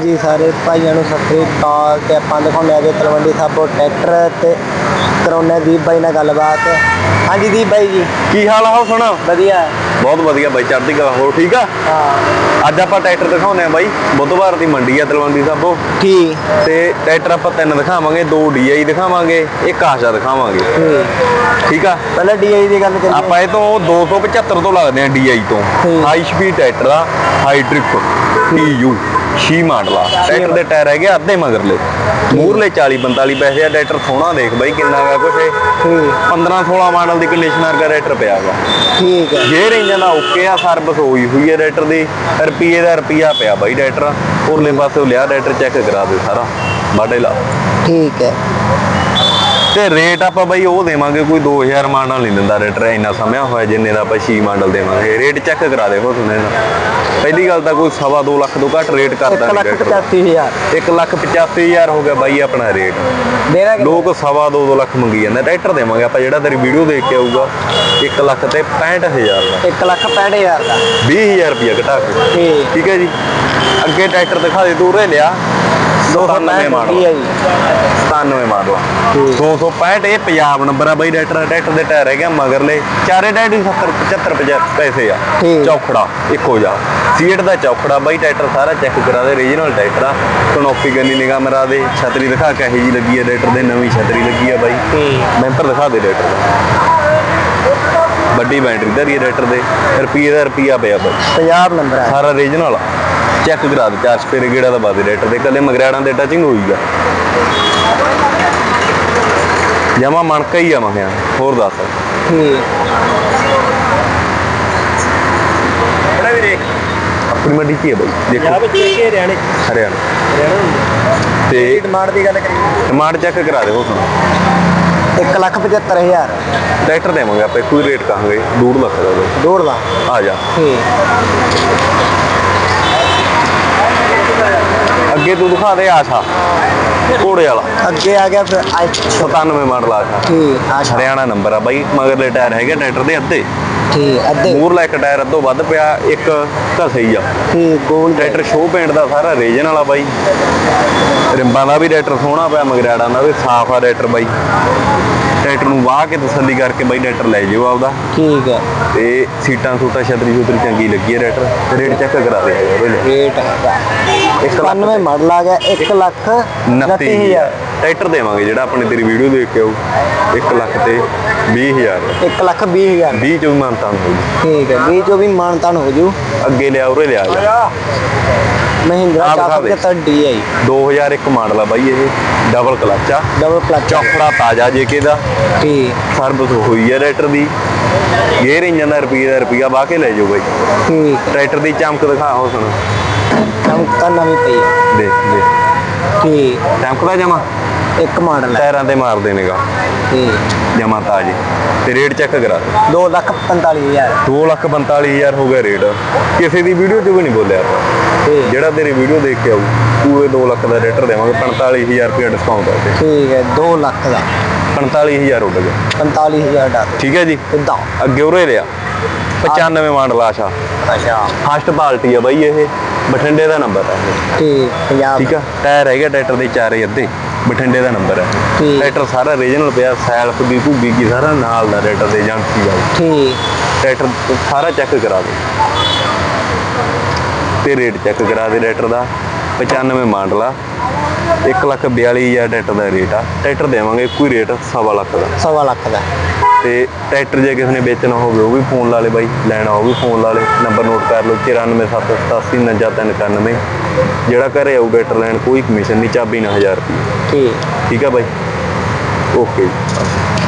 ਜੀ ਸਾਰੇ ਭਾਈਆਂ ਨੂੰ ਸਤਿ ਸ੍ਰੀ ਅਕਾਲ ਤੇ ਆਪਾਂ ਦਿਖਾਉਂਦੇ ਆਗੇ ਤਲਵੰਡੀ ਸਾਬੋ ਟਰੈਕਟਰ ਤੇ ਕਰਾਉਣੇ ਦੀਪ ਬਾਈ ਨਾਲ ਗੱਲਬਾਤ। ਹਾਂਜੀ ਦੀਪ ਬਾਈ ਜੀ। ਕੀ ਹਾਲ ਆ ਹੋ ਸੁਣਾ ਵਧੀਆ। ਬਹੁਤ ਵਧੀਆ ਬਾਈ ਚੜ੍ਹਦੀ ਕਲਾ ਹੋਰ ਠੀਕ ਆ? ਹਾਂ। ਅੱਜ ਆਪਾਂ ਟਰੈਕਟਰ ਦਿਖਾਉਨੇ ਆ ਬਾਈ ਬੁੱਧਵਾਰ ਦੀ ਮੰਡੀ ਆ ਤਲਵੰਡੀ ਸਾਬੋ ਠੀਕ ਤੇ ਟਰੈਕਟਰ ਆਪਾਂ ਤਿੰਨ ਦਿਖਾਵਾਂਗੇ ਦੋ ਡੀਆਈ ਦਿਖਾਵਾਂਗੇ ਇੱਕ ਆਸ਼ਾ ਦਿਖਾਵਾਂਗੇ। ਠੀਕ ਆ? ਪਹਿਲਾਂ ਡੀਆਈ ਦੀ ਗੱਲ ਕਰੀਏ। ਆਪਾਂ ਇਹ ਤੋਂ 275 ਤੋਂ ਲੱਗਦੇ ਆ ਡੀਆਈ ਤੋਂ। ਹਾਈ ਸਪੀਡ ਟਰੈਕਟਰ ਆ ਹਾਈਡ੍ਰਿਕ ਟੀਯੂ ਛੀ ਮਾਡਲ। ਆ ਟਰੈਕਟਰ ਦੇ ਟਾਇਰ ਹੈਗੇ ਅੱਧੇ ਮਗਰਲੇ। ਮੂਰਲੇ 40 45 ਪੈਸੇ ਆ ਟਰੈਕਟਰ ਸੋਹਣਾ ਦੇਖ ਬਾਈ ਕਿੰਨਾ ਗਾ ਕੁਛ ਇਹ। ਠੀਕ 15 16 ਮਾਡਲ ਦੀ ਕੰਡੀਸ਼ਨਰ ਦਾ ਟਰੈਕਟਰ ਪਿਆ ਗਾ ਠੀਕ ਹੈ ਗੇਅਰ ਇੰਜਨ ਦਾ ਓਕੇ ਆ ਸਰਵਿਸ ਹੋਈ ਹੋਈ ਹੈ ਰਾਈਟਰ ਦੀ। ਰੁਪਈਏ ਦਾ ਰੁਪਈਆ ਪਿਆ ਬਾਈ ਰਾਈਟਰ ਉਰਲੇ ਪਾਸੇ ਲਿਆ ਰਾਈਟਰ ਚੈੱਕ ਕਰਾ ਦੇ ਸਾਰਾ। ਬਾਡੇ ਲਾ। ਠੀਕ ਹੈ। ਤੇ ਰੇਟ ਆਪਾਂ ਬਾਈ ਉਹ ਦੇਵਾਂਗੇ ਕੋਈ 2000 ਮਾਡਲ ਨਹੀਂ ਦਿੰਦਾ ਰਾਈਟਰ ਇੰਨਾ ਸਮਿਆ ਹੋਇਆ ਜਿੰਨੇ ਦਾ ਆਪਾਂ 6 ਮਾਡਲ ਦੇਵਾਂਗੇ। ਰੇਟ ਚੈੱਕ ਕਰਾ ਦੇ ਸੁਣੇ ਨਾ ਪਹਿਲੀ ਗੱਲ ਤਾਂ ਕੋਈ ਸਵਾ 2 ਲੱਖ ਤੋਂ ਘੱਟ ਰੇਟ ਕਰਦਾ 1 ਲੱਖ 85000 1 ਲੱਖ 85000 ਹੋ ਗਿਆ ਬਾਈ ਆਪਣਾ ਰੇਟ ਲੋਕ ਸਵਾ 2 2 ਲੱਖ ਮੰਗੀ ਜਾਂਦੇ ਟਰੈਕਟਰ ਦੇਵਾਂਗੇ ਆਪਾਂ ਜਿਹੜਾ ਤੇਰੀ ਵੀਡੀਓ ਦੇਖ ਕੇ ਆਊਗਾ। 1 ਲੱਖ ਤੇ 65000 ਦਾ। 1 ਲੱਖ 65000 ਦਾ। 20000 ਰੁਪਇਆ ਘਟਾ ਕੇ। ਠੀਕ। ਠੀਕ ਹੈ ਜੀ। ਅੱਗੇ ਟਰੈਕਟਰ ਦਿਖਾ ਦੇ ਦੂਰੇ ਲਿਆ। 295 ਮਾਡਲ। ਹੈ ਜੀ? 97 ਮਾਡਲ। ਠੀਕ। 265 ਇਹ ਪੰਜਾਬ ਨੰਬਰ ਆ ਬਾਈ ਟਰੈਕਟਰ ਟਰੈਕਟਰ ਦੇ ਟਾਇਰ ਹੈਗੇ ਆ ਮਗਰਲੇ। ਚਾਰੇ ਟਾਇਰ ਦੀ 70 75 50 ਪੈਸੇ ਆ। ਠੀਕ। ਚੌਖੜਾ ਇੱਕੋ ਜਾ ਸੀਟ ਦਾ ਚੌਖੜਾ ਬਾਈ ਟਰੈਕਟਰ ਸਾਰਾ ਚੈੱਕ ਕਰਾ ਦੇ ਰੀਜਨਲ ਟਰੈਕਟਰ ਆ। ਕਨੋਪੀ ਗੰਨੀ ਨਿਗਾਹ ਮਰਾ ਦੇ ਛਤਰੀ ਦਿਖਾ ਕੇ ਇਹੀ ਜੀ ਲੱਗੀ ਹੈ ਟਰੈਕਟਰ ਦੇ ਨਵੀਂ ਛਤਰੀ ਲੱਗੀ ਆ ਬਾਈ। ਬੈਂਪਰ ਦਿਖਾ ਦੇ ਟਰੈਕਟਰ ਦਾ ਵੱਡੀ ਬੈਟਰੀ ਟਰੈਕਟਰ ਦੇ ਰੁਪਈਏ ਦਾ ਰੁਪਈਆ ਪਿਆ ਬਾਈ। ਨੰਬਰ ਸਾਰਾ ਰੀਜਨਲ ਚੈੱਕ ਕਰਾ ਦੇ ਚਾਰ ਸਪੇਰੇ ਗੇੜਾ ਦਾ ਬਾਦੇ ਰੇਟਰ ਦੇ ਕੱਲੇ ਮਗਰਾੜਾਂ ਦੇ ਟੱਚਿੰਗ ਹੋਈਗਾ ਜਮਾ ਮਣਕਾ ਹੀ ਆ ਮਖਿਆ ਹੋਰ ਦੱਸ। ਠੀਕ ਬੜਾ ਵੀਰੇ ਆਪਣੀ ਮੰਡੀ ਕੀ ਹੈ ਬਾਈ ਦੇਖੋ। ਵਿੱਚ ਕੇ ਹਰਿਆਣੇ ਹਰਿਆਣਾ। ਹਰਿਆਣਾ ਤੇ ਡਿਮਾਂਡ ਦੀ ਗੱਲ ਕਰੀਏ ਟਮਾਟ ਚੈੱਕ ਕਰਾ ਦੇ ਹੋ ਸੁਣ 1 ਲੱਖ 75000 ਟਰੈਕਟਰ ਦੇਵਾਂਗੇ ਆਪਾਂ ਕੋਈ ਰੇਟ ਕਹਾਂਗੇ 2 ਲੱਖ ਦਾ ਬਾਈ ਡੋੜ ਦਾ ਆ ਜਾ। ਠੀਕ ਅੱਗੇ ਤੂੰ ਦਿਖਾ ਦੇ ਆਸ਼ਾ। ਘੋੜੇ ਵਾਲਾ। ਅੱਗੇ ਆ ਗਿਆ ਫਿਰ ਅੱਛਾ 97 ਮਾਡਲ ਆਸ਼ਾ। ਠੀਕ ਆਸ਼ਾ। ਹਰਿਆਣਾ ਨੰਬਰ ਆ ਬਾਈ ਮਗਰਲੇ ਟਾਇਰ ਹੈਗੇ ਟਰੈਕਟਰ ਦੇ ਅੱਧੇ। ਠੀਕ ਅੱਧੇ। ਮੂਰਲਾ ਇੱਕ ਟਾਇਰ ਅੱਧੋ ਵੱਧ ਪਿਆ ਇੱਕ ਘਸੇ ਹੀ ਆ। ਠੀਕ ਗੋਲ ਟਰੈਕਟਰ ਸ਼ੋਅ ਪੇਂਟ ਦਾ ਸਾਰਾ ਰੀਜਨ ਵਾਲਾ ਬਾਈ। ਰਿੰਬਾਂ ਦਾ ਵੀ ਟਰੈਕਟਰ ਸੋਹਣਾ ਪਿਆ ਮਗਰਾੜਾਂ ਦਾ ਵੀ ਸਾਫ਼ ਆ ਟਰੈਕਟਰ ਬਾਈ। ਟਰੈਕਟਰ ਨੂੰ ਵਾਹ ਕੇ ਤਸੱਲੀ ਕਰਕੇ ਬਾਈ ਟਰੈਕਟਰ ਲੈ ਜਿਓ ਆਪਦਾ। ਠੀਕ ਹੈ ਤੇ ਸੀਟਾਂ ਸੂਟਾਂ ਛਤਰੀ ਛੁਤਰੀ ਚੰਗੀ ਲੱਗੀ ਹੈ ਟਰੈਕਟਰ। ਰੇਟ ਚੈੱਕ ਕਰਾ ਦੇ। ਰੇਟ ਹੈਗਾ। 91 ਮਾਡਲ ਆ ਗਿਆ 1 ਲੱਖ 29000 29000 ਟਰੈਕਟਰ ਦੇਵਾਂਗੇ ਜਿਹੜਾ ਆਪਣੇ ਤੇਰੀ ਵੀਡੀਓ ਦੇਖ ਕੇ ਆਊ। 1 ਲੱਖ ਤੇ 20000 1 ਲੱਖ 20000 20 ਚੋਂ ਮੰਨਤਾ ਹੋ ਠੀਕ ਹੈ 20 ਜੋ ਵੀ ਮਾਨਤਾਨ ਹੋ ਜੂ। ਅੱਗੇ ਲਿਆ ਉਰੇ ਲਿਆ ਜਾ। ਮਹਿੰਦਰਾ ਆਹ ਦਿਖਾ ਦੇ। 475 DI 2001 ਮਾਡਲ ਆ ਬਾਈ ਇਹ। ਡਬਲ ਕਲਚ ਆ। ਡਬਲ ਕਲਚ ਚੌਕੜਾ ਤਾਜ਼ਾ ਜੇਕੇ ਦਾ। ਠੀਕ। ਸਰਵਿਸ ਹੋਈ ਹੈ ਟਰੈਕਟਰ ਦੀ। ਗੇਅਰ ਇੰਜਨ ਦਾ ਰੁਪਈਆ ਬਾਹ ਕੇ ਲੈ ਜਾਓ ਬਾਈ। ਠੀਕ। ਟਰੈਕਟਰ ਦੀ ਚਮਕ ਦਿਖਾ ਹੋ ਸੁਣ ਚਮਕਾ ਨਵੀਂ ਪਈ ਹੈ ਦੇਖ ਦੇਖ। ਠੀਕ ਚਮਕਦਾ ਜਮਾ? ਇੱਕ ਮਾਡਲ ਹੈ ਟਾਇਰਾਂ ਤੇ ਮਾਰ ਦੇਣੇਗਾ ਠੀਕ ਜਮਾ ਤਾਜ਼ੇ। ਤੇ ਰੇਟ ਚੈੱਕ ਕਰਾ। ਦੇ 2 ਲੱਖ 45000 2 ਲੱਖ 45000 ਹੋ ਗਿਆ ਰੇਟ ਕਿਸੇ ਦੀ ਵੀਡੀਓ 'ਚ ਵੀ ਨਹੀਂ ਬੋਲਿਆ। ਆਪਾਂ ਜਿਹੜਾ ਤੇਰੀ ਵੀਡੀਓ ਦੇਖ ਕੇ ਆਊ ਪੂਰੇ 2 ਲੱਖ ਦਾ ਰੇਟਰ ਦੇਵਾਂਗੇ 45000 ਰੁਪਏ ਡਿਸਕਾਊਂਟ ਆ ਤੇ ਠੀਕ ਹੈ 2 ਲੱਖ ਦਾ। 45000 ਉੱਡ ਗਿਆ। 45000 ਦਾ ਠੀਕ ਹੈ ਜੀ? ਇਦਾਂ ਅੱਗੇ ਉਰੇ ਲਿਆ 95 ਮਾਡਲ ਆਸ਼ਾ। ਅੱਛਾ। ਫਸਟ ਪਾਰਟੀ ਆ ਬਾਈ ਇਹ। ਬਠਿੰਡੇ ਦਾ ਨੰਬਰ ਹੈ। ਠੀਕ ਪੰਜਾਬ ਠੀਕ ਆ ਟਾਇਰ ਹੈਗਾ ਟਰੈਕਟਰ ਦੇ ਚਾਰੇ ਅੱਧੇ ਬਠਿੰਡੇ ਦਾ ਨੰਬਰ ਹੈ। ਟਰੈਕਟਰ ਸਾਰਾ ਰੀਜਨਲ ਪਿਆ ਸੈਲਫ ਦੀ ਭੂਗੀ ਕੀ ਸਾਰਾ ਨਾਲ ਦਾ ਟਰੈਕਟਰ ਦੇ ਏਜੰਸੀ ਆ ਠੀਕ ਟਰੈਕਟਰ ਸਾਰਾ ਚੈੱਕ ਕਰਾ ਦੇ ਤੇ ਰੇਟ ਚੈੱਕ ਕਰਾ ਦੇ ਟਰੈਕਟਰ ਦਾ 95 ਮਾਡਲ ਆ। 142000 ਟਰੈਕਟਰ ਦਾ ਰੇਟ ਆ। ਟਰੈਕਟਰ ਦੇਵਾਂਗੇ ਕੋਈ ਰੇਟ ਸਵਾ ਲੱਖ ਦਾ। ਸਵਾ ਲੱਖ ਦਾ। ਤੇ ਟਰੈਕਟਰ ਜੇ ਕਿਸੇ ਨੇ ਵੇਚਣਾ ਹੋਵੇ ਉਹ ਵੀ ਫੋਨ ਲਾ ਲੇ ਬਾਈ। ਲੈਣਾ ਉਹ ਵੀ ਫੋਨ ਲਾ ਲੇ। ਨੰਬਰ ਨੋਟ ਕਰ ਲਓ 94788993 ਜਿਹੜਾ ਘਰੇ ਆਊ ਟਰੈਕਟਰ ਲੈਣ ਕੋਈ ਕਮਿਸ਼ਨ ਨਹੀਂ ਚਾਬੀ ਨਾ 1000 ਰੁਪਏ ਠੀਕ। ਠੀਕ ਆ ਬਾਈ? ਓਕੇ